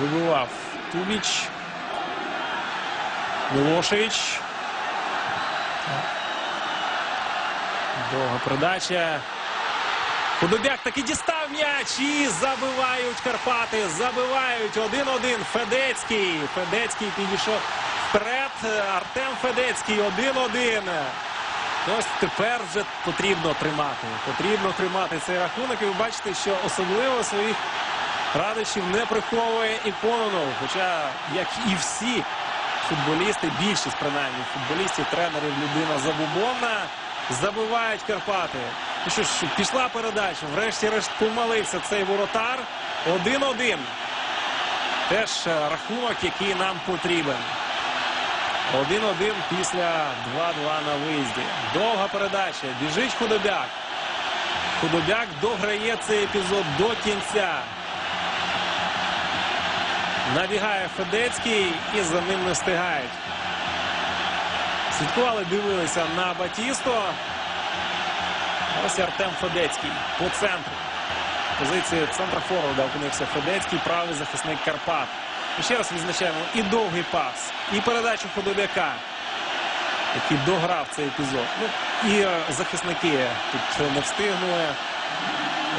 Вибивав Тубіч. Мілошевич. Довга передача. Худобяк таки дістав м'яч і забивають Карпати. Забивають 1-1. Федецький. Федецький підійшов вперед. Артем Федецький 1-1. Ну, Ось тепер вже потрібно тримати. Потрібно тримати цей рахунок. І ви бачите, що особливо своїх радощів не приховує і Кононов. Хоча, як і всі футболісти, більшість принаймні футболістів, тренерів, людина забубонна, забивають Карпати. Ну що ж, пішла передача. Врешті-решт помилився цей воротар. 1-1. Теж рахунок, який нам потрібен. 1-1 після 2-2 на виїзді. Довга передача. Біжить Худобяк. Худобяк дограє цей епізод до кінця. Набігає Федецький і за ним не встигають. Слідкували, дивилися на Батісто. Ось Артем Федецький по центру. Позиції центра форварда опинився Федецький, правий захисник Карпат. І ще раз відзначаємо і довгий пас, і передачу Худобяка, який дограв цей епізод. Ну, і е, захисники тут не встигнули.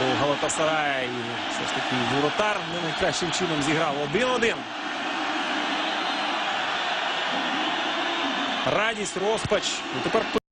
У Галатасарая і все ж таки воротар не найкращим чином зіграв 1-1. Радість, розпач. І тепер